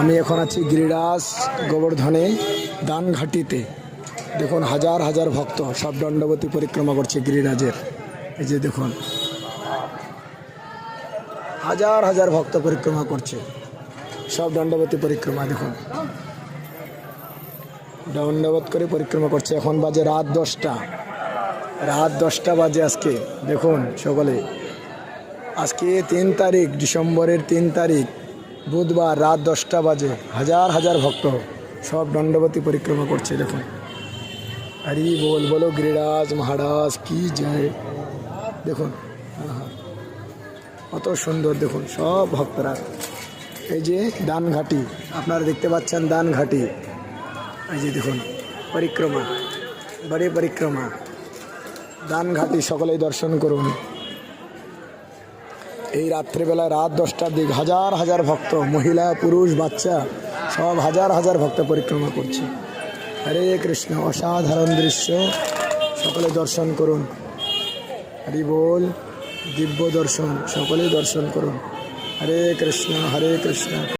আমি এখন আছি গিরিরাজ গোবর্ধনে, দানঘাটিতে। দেখুন, হাজার হাজার ভক্ত সব দণ্ডবতী পরিক্রমা করছে গিরিরাজের। এই যে দেখুন, হাজার হাজার ভক্ত পরিক্রমা করছে। সব দণ্ডবতী পরিক্রমা, দেখুন। দণ্ডবত করে পরিক্রমা করছে। এখন বাজে রাত দশটা। রাত দশটা বাজে আজকে। দেখুন, সকলে। আজকে তিন তারিখ, ডিসেম্বরের তিন তারিখ। বুধবার রাত দশটা বাজে। হাজার হাজার ভক্ত সব দণ্ডবতী পরিক্রমা করছে, দেখুন। হরি বল, বলো, গিরিরাজ মহারাজ, কি জয়। দেখুন। কত সুন্দর, দেখুন, সব ভক্তরা। এই যে দান দানঘাটি, আপনারা দেখতে পাচ্ছেন দানঘাটি। এই যে, দেখুন, পরিক্রমা, বড়ে পরিক্রমা। দানঘাটি সকলেই দর্শন করুন। এই রাত্রিবেলায় রাত দশটার দিক হাজার হাজার ভক্ত, মহিলা, পুরুষ, বাচ্চা, সব হাজার হাজার ভক্ত পরিক্রমা করছে। হরে কৃষ্ণ, অসাধারণ দৃশ্য। সকলে দর্শন করুন। হরি বল, দিব্য দর্শন। সকলেই দর্শন করুন। হরে কৃষ্ণ হরে কৃষ্ণ।